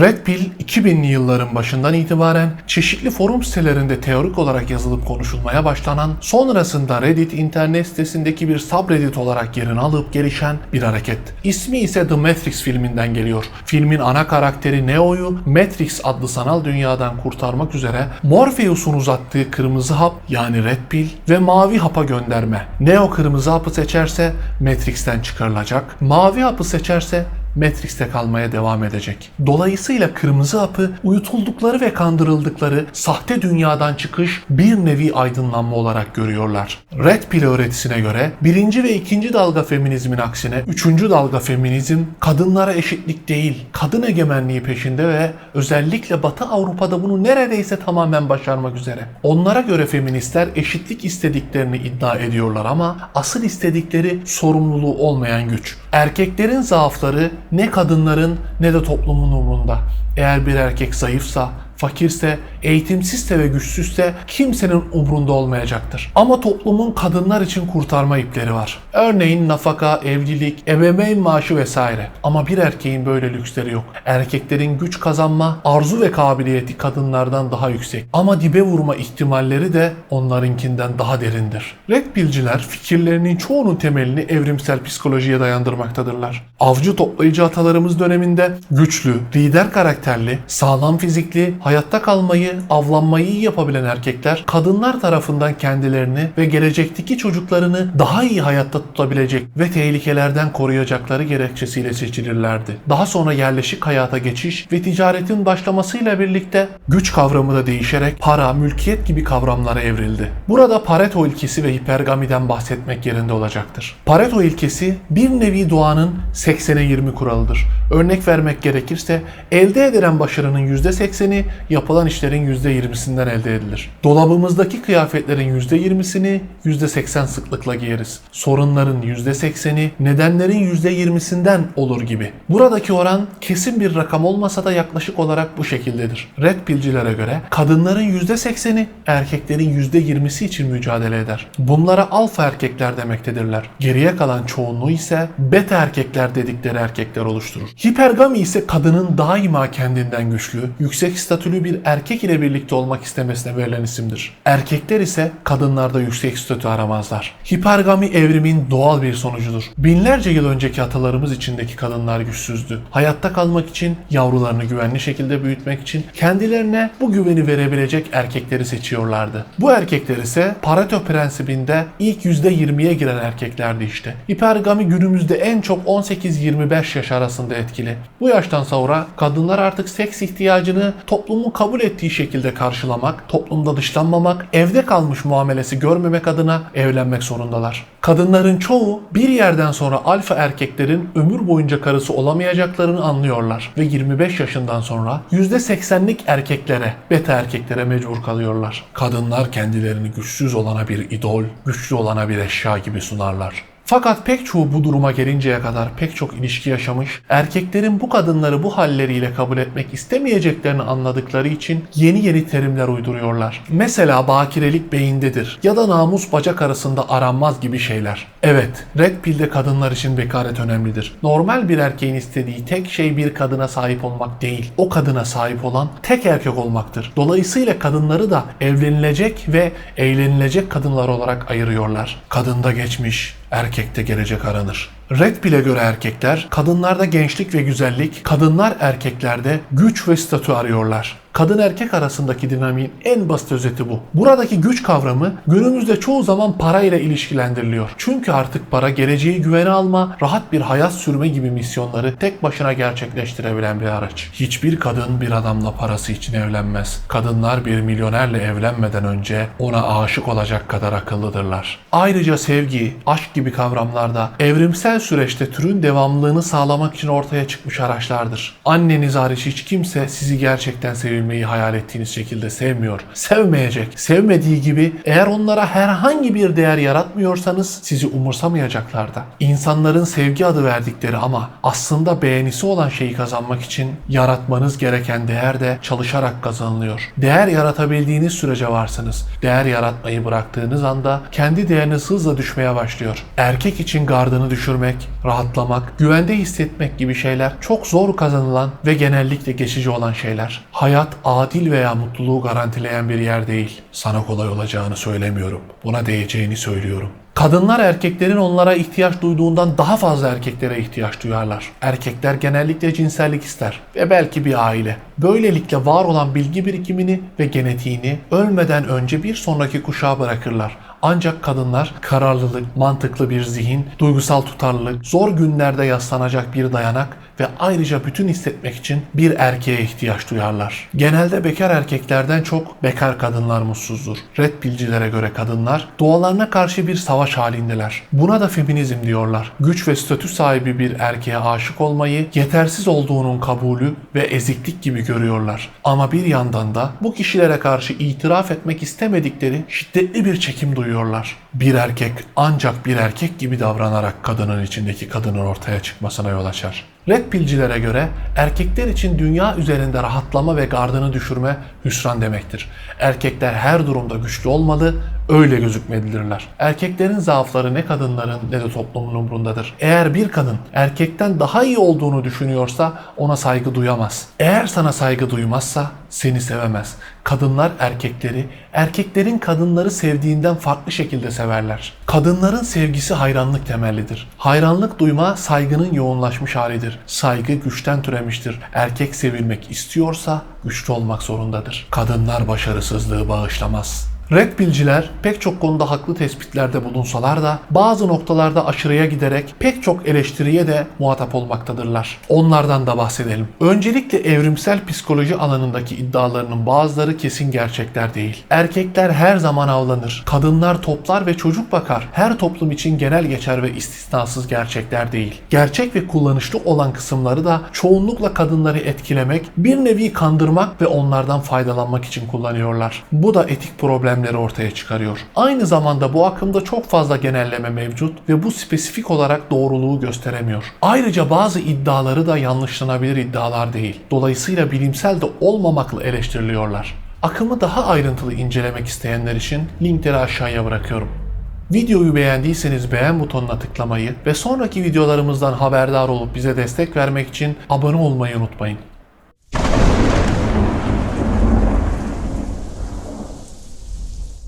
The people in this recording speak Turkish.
Red Pill 2000'li yılların başından itibaren çeşitli forum sitelerinde teorik olarak yazılıp konuşulmaya başlanan, sonrasında Reddit internet sitesindeki bir subreddit olarak yerini alıp gelişen bir hareket. İsmi ise The Matrix filminden geliyor. Filmin ana karakteri Neo'yu Matrix adlı sanal dünyadan kurtarmak üzere Morpheus'un uzattığı kırmızı hap yani Red Pill ve mavi hapa gönderme. Neo kırmızı hapı seçerse Matrix'ten çıkarılacak, mavi hapı seçerse Matrix'te kalmaya devam edecek. Dolayısıyla kırmızı hapı uyutuldukları ve kandırıldıkları sahte dünyadan çıkış bir nevi aydınlanma olarak görüyorlar. Red Pill öğretisine göre birinci ve ikinci dalga feminizmin aksine üçüncü dalga feminizm kadınlara eşitlik değil, kadın egemenliği peşinde ve özellikle Batı Avrupa'da bunu neredeyse tamamen başarmak üzere. Onlara göre feministler eşitlik istediklerini iddia ediyorlar ama asıl istedikleri sorumluluğu olmayan güç. Erkeklerin zaafları ne kadınların ne de toplumun umrunda. Eğer bir erkek zayıfsa, fakirse, eğitimsizse ve güçsüzse kimsenin umrunda olmayacaktır. Ama toplumun kadınlar için kurtarma ipleri var. Örneğin nafaka, evlilik, ebeveyn maaşı vesaire. Ama bir erkeğin böyle lüksleri yok. Erkeklerin güç kazanma, arzu ve kabiliyeti kadınlardan daha yüksek. Ama dibe vurma ihtimalleri de onlarınkinden daha derindir. Red Pill'ciler fikirlerinin çoğunun temelini evrimsel psikolojiye dayandırmaktadırlar. Avcı toplayıcı atalarımız döneminde güçlü, lider karakterli, sağlam fizikli, hayatta kalmayı, avlanmayı iyi yapabilen erkekler kadınlar tarafından kendilerini ve gelecekteki çocuklarını daha iyi hayatta tutabilecek ve tehlikelerden koruyacakları gerekçesiyle seçilirlerdi. Daha sonra yerleşik hayata geçiş ve ticaretin başlamasıyla birlikte güç kavramı da değişerek para, mülkiyet gibi kavramlara evrildi. Burada Pareto ilkesi ve hipergamiden bahsetmek yerinde olacaktır. Pareto ilkesi bir nevi doğanın 80'e 20 kuralıdır. Örnek vermek gerekirse elde edilen başarının %80'i yapılan işlerin %20'sinden elde edilir. Dolabımızdaki kıyafetlerin %20'sini %80 sıklıkla giyeriz. Sorunların %80'i nedenlerin %20'sinden olur gibi. Buradaki oran kesin bir rakam olmasa da yaklaşık olarak bu şekildedir. Red Pill'cilere göre kadınların %80'i erkeklerin %20'si için mücadele eder. Bunlara alfa erkekler demektedirler. Geriye kalan çoğunluğu ise beta erkekler dedikleri erkekler oluşturur. Hipergami ise kadının daima kendinden güçlü, yüksek statülü bir erkek ile birlikte olmak istemesine verilen isimdir. Erkekler ise kadınlarda yüksek statü aramazlar. Hipergami evrimin doğal bir sonucudur. Binlerce yıl önceki atalarımız içindeki kadınlar güçsüzdü. Hayatta kalmak için, yavrularını güvenli şekilde büyütmek için kendilerine bu güveni verebilecek erkekleri seçiyorlardı. Bu erkekler ise Pareto prensibinde ilk %20'ye giren erkeklerdi işte. Hipergami günümüzde en çok 18-25 yaş arasında etkili. Bu yaştan sonra kadınlar artık seks ihtiyacını toplumun kabul ettiği şekilde karşılamak, toplumda dışlanmamak, evde kalmış muamelesi görmemek adına evlenmek zorundalar. Kadınların çoğu bir yerden sonra alfa erkeklerin ömür boyunca karısı olamayacaklarını anlıyorlar ve 25 yaşından sonra %80'lik erkeklere, beta erkeklere mecbur kalıyorlar. Kadınlar kendilerini güçsüz olana bir idol, güçlü olana bir eşya gibi sunarlar. Fakat pek çoğu bu duruma gelinceye kadar pek çok ilişki yaşamış, erkeklerin bu kadınları bu halleriyle kabul etmek istemeyeceklerini anladıkları için yeni yeni terimler uyduruyorlar. Mesela bakirelik beyindedir ya da namus bacak arasında aranmaz gibi şeyler. Evet, Red Pill'de kadınlar için bekaret önemlidir. Normal bir erkeğin istediği tek şey bir kadına sahip olmak değil, o kadına sahip olan tek erkek olmaktır. Dolayısıyla kadınları da evlenilecek ve eğlenilecek kadınlar olarak ayırıyorlar. Kadında geçmiş, erkekte gelecek aranır. Red Pill'e göre erkekler, kadınlarda gençlik ve güzellik, kadınlar erkeklerde güç ve statü arıyorlar. Kadın erkek arasındaki dinamiğin en basit özeti bu. Buradaki güç kavramı günümüzde çoğu zaman para ile ilişkilendiriliyor. Çünkü artık para geleceği güvene alma, rahat bir hayat sürme gibi misyonları tek başına gerçekleştirebilen bir araç. Hiçbir kadın bir adamla parası için evlenmez. Kadınlar bir milyonerle evlenmeden önce ona aşık olacak kadar akıllıdırlar. Ayrıca sevgi, aşk gibi kavramlarda evrimsel süreçte türün devamlılığını sağlamak için ortaya çıkmış araçlardır. Anneniz hariç hiç kimse sizi gerçekten seviyor sevilmeyi hayal ettiğiniz şekilde sevmiyor. Sevmeyecek. Sevmediği gibi eğer onlara herhangi bir değer yaratmıyorsanız sizi umursamayacaklar da. İnsanların sevgi adı verdikleri ama aslında beğenisi olan şeyi kazanmak için yaratmanız gereken değer de çalışarak kazanılıyor. Değer yaratabildiğiniz sürece varsınız. Değer yaratmayı bıraktığınız anda kendi değeriniz hızla düşmeye başlıyor. Erkek için gardını düşürmek, rahatlamak, güvende hissetmek gibi şeyler çok zor kazanılan ve genellikle geçici olan şeyler. Hayat adil veya mutluluğu garantileyen bir yer değil. Sana kolay olacağını söylemiyorum. Buna değeceğini söylüyorum. Kadınlar erkeklerin onlara ihtiyaç duyduğundan daha fazla erkeklere ihtiyaç duyarlar. Erkekler genellikle cinsellik ister ve belki bir aile. Böylelikle var olan bilgi birikimini ve genetiğini ölmeden önce bir sonraki kuşağa bırakırlar. Ancak kadınlar kararlılık, mantıklı bir zihin, duygusal tutarlılık, zor günlerde yaslanacak bir dayanak ve ayrıca bütün hissetmek için bir erkeğe ihtiyaç duyarlar. Genelde bekar erkeklerden çok bekar kadınlar mutsuzdur. Red pillcilere göre kadınlar doğalarına karşı bir savaş halindeler. Buna da feminizm diyorlar. Güç ve statü sahibi bir erkeğe aşık olmayı yetersiz olduğunun kabulü ve eziklik gibi görüyorlar. Ama bir yandan da bu kişilere karşı itiraf etmek istemedikleri şiddetli bir çekim duyuyorlar. Bir erkek ancak bir erkek gibi davranarak kadının içindeki kadının ortaya çıkmasına yol açar. Red pillcilere göre erkekler için dünya üzerinde rahatlama ve gardını düşürme hüsran demektir. Erkekler her durumda güçlü olmalı, öyle gözükmelidirler. Erkeklerin zaafları ne kadınların ne de toplumun umrundadır. Eğer bir kadın erkekten daha iyi olduğunu düşünüyorsa ona saygı duyamaz. Eğer sana saygı duymazsa seni sevemez. Kadınlar erkekleri, erkeklerin kadınları sevdiğinden farklı şekilde severler. Kadınların sevgisi hayranlık temellidir. Hayranlık duyma saygının yoğunlaşmış halidir. Saygı güçten türemiştir. Erkek sevilmek istiyorsa güçlü olmak zorundadır. Kadınlar başarısızlığı bağışlamaz. Red pillciler pek çok konuda haklı tespitlerde bulunsalar da bazı noktalarda aşırıya giderek pek çok eleştiriye de muhatap olmaktadırlar. Onlardan da bahsedelim. Öncelikle evrimsel psikoloji alanındaki iddialarının bazıları kesin gerçekler değil. Erkekler her zaman avlanır, kadınlar toplar ve çocuk bakar. Her toplum için genel geçer ve istisnasız gerçekler değil. Gerçek ve kullanışlı olan kısımları da çoğunlukla kadınları etkilemek, bir nevi kandırmak ve onlardan faydalanmak için kullanıyorlar. Bu da etik problem problemleri ortaya çıkarıyor. Aynı zamanda bu akımda çok fazla genelleme mevcut ve bu spesifik olarak doğruluğu gösteremiyor. Ayrıca bazı iddiaları da yanlışlanabilir iddialar değil. Dolayısıyla bilimsel de olmamakla eleştiriliyorlar. Akımı daha ayrıntılı incelemek isteyenler için linkleri aşağıya bırakıyorum. Videoyu beğendiyseniz beğen butonuna tıklamayı ve sonraki videolarımızdan haberdar olup bize destek vermek için abone olmayı unutmayın.